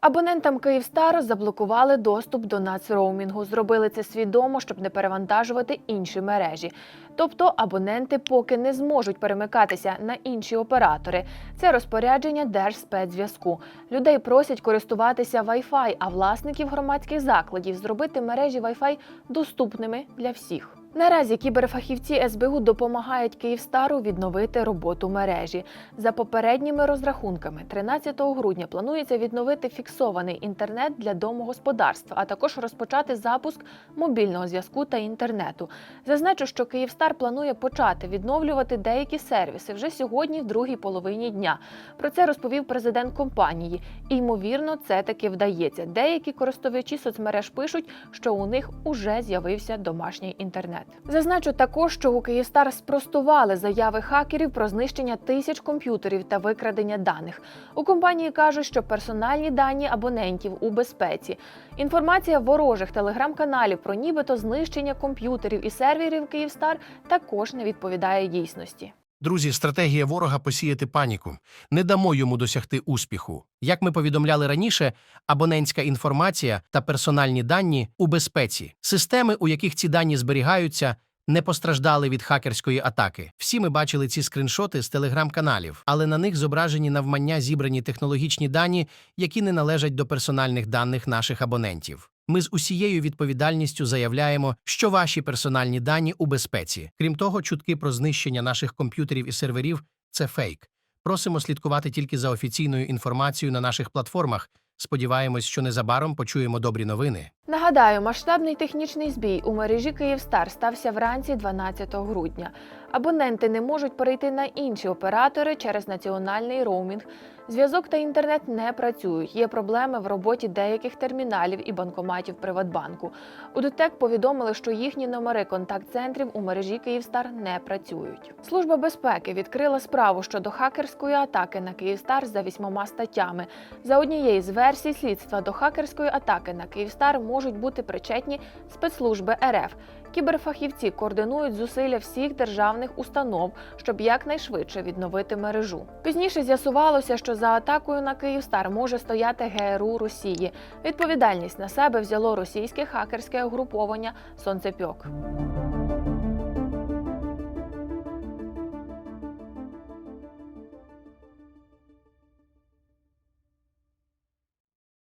Абонентам Київстар заблокували доступ до нацроумінгу. Зробили це свідомо, щоб не перевантажувати інші мережі. Тобто абоненти поки не зможуть перемикатися на інші оператори. Це розпорядження Держспецзв'язку. Людей просять користуватися Wi-Fi, а власників громадських закладів зробити мережі Wi-Fi доступними для всіх. Наразі кіберфахівці СБУ допомагають Київстару відновити роботу мережі. За попередніми розрахунками, 13 грудня планується відновити фіксований інтернет для домогосподарств, а також розпочати запуск мобільного зв'язку та інтернету. Зазначу, що Київстар планує почати відновлювати деякі сервіси вже сьогодні, в другій половині дня. Про це розповів президент компанії. І ймовірно, це таки вдається. Деякі користувачі соцмереж пишуть, що у них уже з'явився домашній інтернет. Зазначу також, що у Київстар спростували заяви хакерів про знищення тисяч комп'ютерів та викрадення даних. У компанії кажуть, що персональні дані абонентів у безпеці. Інформація ворожих телеграм-каналів про нібито знищення комп'ютерів і серверів Київстар також не відповідає дійсності. Друзі, стратегія ворога посіяти паніку. Не дамо йому досягти успіху. Як ми повідомляли раніше, абонентська інформація та персональні дані у безпеці. Системи, у яких ці дані зберігаються, не постраждали від хакерської атаки. Всі ми бачили ці скриншоти з телеграм-каналів, але на них зображені навмання зібрані технологічні дані, які не належать до персональних даних наших абонентів. Ми з усією відповідальністю заявляємо, що ваші персональні дані у безпеці. Крім того, чутки про знищення наших комп'ютерів і серверів це фейк. Просимо слідкувати тільки за офіційною інформацією на наших платформах. Сподіваємось, що незабаром почуємо добрі новини. Нагадаю, масштабний технічний збій у мережі Київстар стався вранці 12 грудня. Абоненти не можуть перейти на інші оператори через національний роумінг. Зв'язок та інтернет не працюють. Є проблеми в роботі деяких терміналів і банкоматів Приватбанку. У ДТЕК повідомили, що їхні номери контакт-центрів у мережі Київстар не працюють. Служба безпеки відкрила справу щодо хакерської атаки на Київстар за вісьмома статтями. За однією з версій слідства до хакерської атаки на Київстар можуть бути причетні спецслужби РФ. Кіберфахівці координують зусилля всіх державних установ, щоб якнайшвидше відновити мережу. Пізніше з'ясувалося, що за атакою на Київстар може стояти ГРУ Росії. Відповідальність на себе взяло російське хакерське угруповання Сонцепьок.